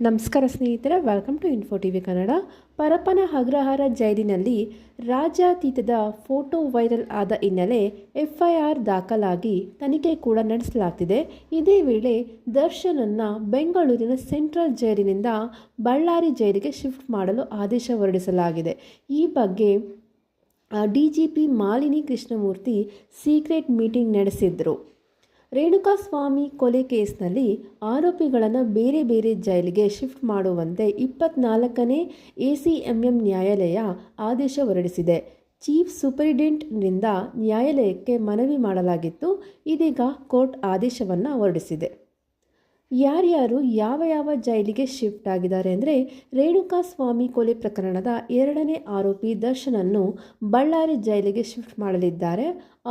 ನಮಸ್ಕಾರ ಸ್ನೇಹಿತರೆ welcome to info T V Kannada Parappana Agrahara ಜೈಲಿನಲ್ಲಿ ರಾಜ್ಯಾತೀತದ ಫೋಟೋ ವೈರಲ್ ಆದ ಹಿನ್ನೆಲೆ ಎಫ್ಐಆರ್ ದಾಖಲಾಗಿ ತನಿಖೆ ಕೂಡ ನಡೆಸಲಾಗ್ತಿದೆ. ಇದೇ ವೇಳೆ ದರ್ಶನನ್ನ ಬೆಂಗಳೂರಿನ ಸೆಂಟ್ರಲ್ ಜೈಲಿನಿಂದ ಬಳ್ಳಾರಿ ಜೈಲಿಗೆ ಶಿಫ್ಟ್ ಮಾಡಲು ಆದೇಶ ಹೊರಡಿಸಲಾಗಿದೆ. ಈ ಬಗ್ಗೆ D G P Malini Krishnamurthy secret meeting ನಡೆಸಿದ್ರು. ರೇಣುಕಾಸ್ವಾಮಿ ಕೊಲೆ ಕೇಸ್ನಲ್ಲಿ ಆರೋಪಿಗಳನ್ನು ಬೇರೆ ಬೇರೆ ಜೈಲಿಗೆ ಶಿಫ್ಟ್ ಮಾಡುವಂತೆ ಇಪ್ಪತ್ನಾಲ್ಕನೇ ಎ ಸಿ ಎಂ ಎಂ ನ್ಯಾಯಾಲಯ ಆದೇಶ ಹೊರಡಿಸಿದೆ. ಚೀಫ್ ಸೂಪರಿಡೆಂಟ್ನಿಂದ ನ್ಯಾಯಾಲಯಕ್ಕೆ ಮನವಿ ಮಾಡಲಾಗಿತ್ತು. ಇದೀಗ ಕೋರ್ಟ್ ಆದೇಶವನ್ನು ಹೊರಡಿಸಿದೆ. ಯಾರ್ಯಾರು ಯಾವ ಯಾವ ಜೈಲಿಗೆ ಶಿಫ್ಟ್ ಆಗಿದ್ದಾರೆ ಅಂದರೆ ರೇಣುಕಾ ಸ್ವಾಮಿ ಕೊಲೆ ಪ್ರಕರಣದ ಎರಡನೇ ಆರೋಪಿ ದರ್ಶನನ್ನು ಬಳ್ಳಾರಿ ಜೈಲಿಗೆ ಶಿಫ್ಟ್ ಮಾಡಲಿದ್ದಾರೆ.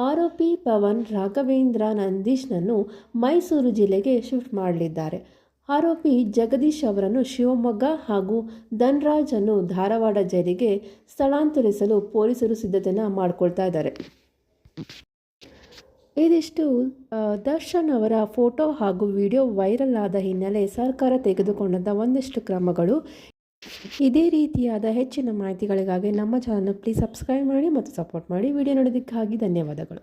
ಆರೋಪಿ ಪವನ್ ರಾಘವೇಂದ್ರ ನಂದೀಶ್ನನ್ನು ಮೈಸೂರು ಜಿಲ್ಲೆಗೆ ಶಿಫ್ಟ್ ಮಾಡಲಿದ್ದಾರೆ. ಆರೋಪಿ ಜಗದೀಶ್ ಅವರನ್ನು ಶಿವಮೊಗ್ಗ ಹಾಗೂ ಧನ್ರಾಜ್ ಅನ್ನು ಧಾರವಾಡ ಜೈಲಿಗೆ ಸ್ಥಳಾಂತರಿಸಲು ಪೊಲೀಸರು ಸಿದ್ಧತೆಯನ್ನು ಮಾಡಿಕೊಳ್ತಾ ಇದ್ದಾರೆ. ಇದಿಷ್ಟು ದರ್ಶನ್ ಅವರ ಫೋಟೋ ಹಾಗೂ ವಿಡಿಯೋ ವೈರಲ್ ಆದ ಹಿನ್ನೆಲೆ ಸರ್ಕಾರ ತೆಗೆದುಕೊಂಡಂಥ ಒಂದಿಷ್ಟು ಕ್ರಮಗಳು. ಇದೇ ರೀತಿಯಾದ ಹೆಚ್ಚಿನ ಮಾಹಿತಿಗಳಿಗಾಗಿ ನಮ್ಮ ಚಾನಲ್ ಪ್ಲೀಸ್ ಸಬ್ಸ್ಕ್ರೈಬ್ ಮಾಡಿ ಮತ್ತು ಸಪೋರ್ಟ್ ಮಾಡಿ. ವಿಡಿಯೋ ನೋಡೋದಕ್ಕಾಗಿ ಧನ್ಯವಾದಗಳು.